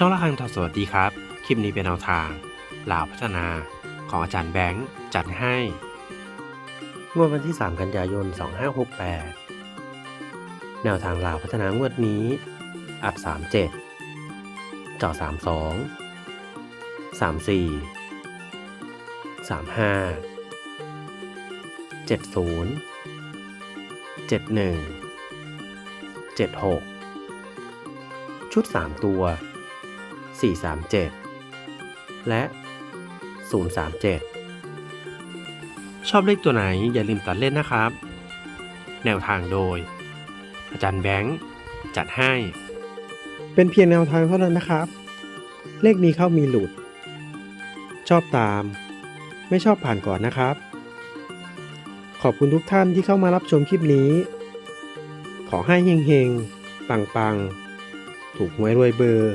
ช่องละคังทอสวัสดีครับ คลิปนี้เป็นแนวทางลาวพัฒนาของอาจารย์แบงค์จัดให้งวดวันที่ 3 กันยายน 2568 แนวทางลาวพัฒนางวดนี้ อัด37 เจาะ32 34 35 70 71 76 ชุด 3 ตัว 437 และ 037 ชอบเลขตัวไหนอย่าลืมตัดเล่นนะครับ แนวทางโดย อาจารย์แบงค์จัดให้ เป็นเพียงแนวทางเท่านั้นนะครับ เลขนี้เข้ามีหลุด ชอบตาม ไม่ชอบผ่านก่อนนะครับ ขอบคุณทุกท่านที่เข้ามารับชมคลิปนี้ ขอให้เฮงๆ ปังๆ ถูกหวยรวยเบอร์